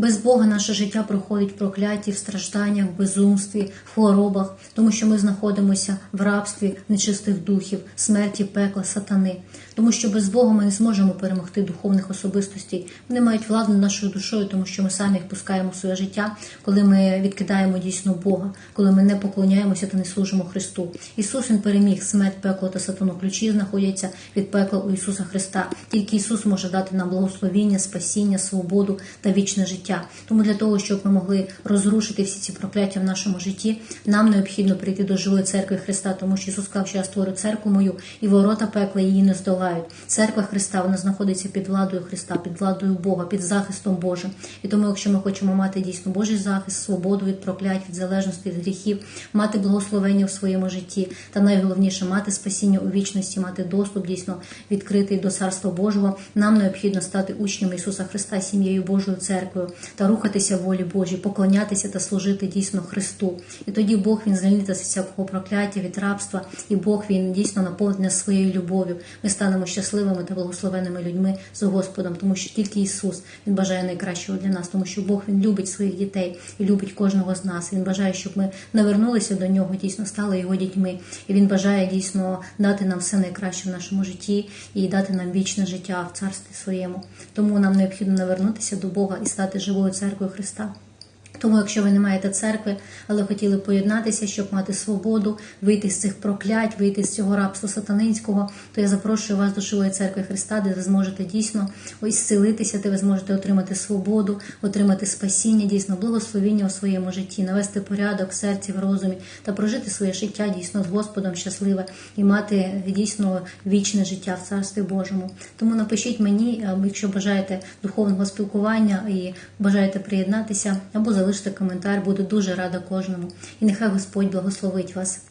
Без Бога наше життя проходить в прокляті, в стражданнях, в безумстві, в хворобах, тому що ми знаходимося в рабстві нечистих духів, смерті, пекла, сатани. Тому що без Бога ми не зможемо перемогти духовних особистостей. Вони мають владу нашою душою, тому що ми самі їх пускаємо в своє життя, коли ми відкидаємо дійсно Бога, коли ми не поклоняємося та не служимо Христу. Ісус Він переміг смерть, пекло та сатану. Ключі знаходяться від пекла у Ісуса Христа. Тільки Ісус може дати нам благословіння, спасіння, свободу та вічне життя. Тому для того, щоб ми могли розрушити всі ці прокляття в нашому житті, нам необхідно прийти до живої церкви Христа, тому що Ісус сказав, що я створю церкву мою, і ворота пекла її не здолають. Церква Христа вона знаходиться під владою Христа, під владою Бога, під захистом Божим. І тому, якщо ми хочемо мати дійсно Божий захист, свободу від проклять, від залежності, від гріхів, мати благословення в своєму житті, та найголовніше мати спасіння у вічності, мати доступ дійсно відкритий до Царства Божого, нам необхідно стати учнями Ісуса Христа, сім'єю Божою церквою та рухатися волі Божій, поклонятися та служити дійсно Христу. І тоді Бог він звільнить з всякого прокляття від рабства, і Бог він дійсно наповнить нас своєю любов'ю. Ми станемо щасливими та благословеними людьми з Господом, тому що тільки Ісус Він бажає найкращого для нас, тому що Бог Він любить своїх дітей і любить кожного з нас. Він бажає, щоб ми навернулися до нього, дійсно стали його дітьми. І він бажає дійсно дати нам все найкраще в нашому житті і дати нам вічне життя в царстві своєму. Тому нам необхідно навернутися до Бога і стати живою церквою Христа. Тому, якщо ви не маєте церкви, але хотіли поєднатися, щоб мати свободу, вийти з цих проклять, вийти з цього рабства сатанинського, то я запрошую вас до живої церкви Христа, де ви зможете дійсно ось зцілитися, де ви зможете отримати свободу, отримати спасіння, дійсно благословіння у своєму житті, навести порядок в серці, в розумі та прожити своє життя дійсно з Господом щасливе і мати дійсно вічне життя в Царстві Божому. Тому напишіть мені, якщо бажаєте духовного спілкування і бажаєте приєднатися, або залиште коментар, буду дуже рада кожному. І нехай Господь благословить вас.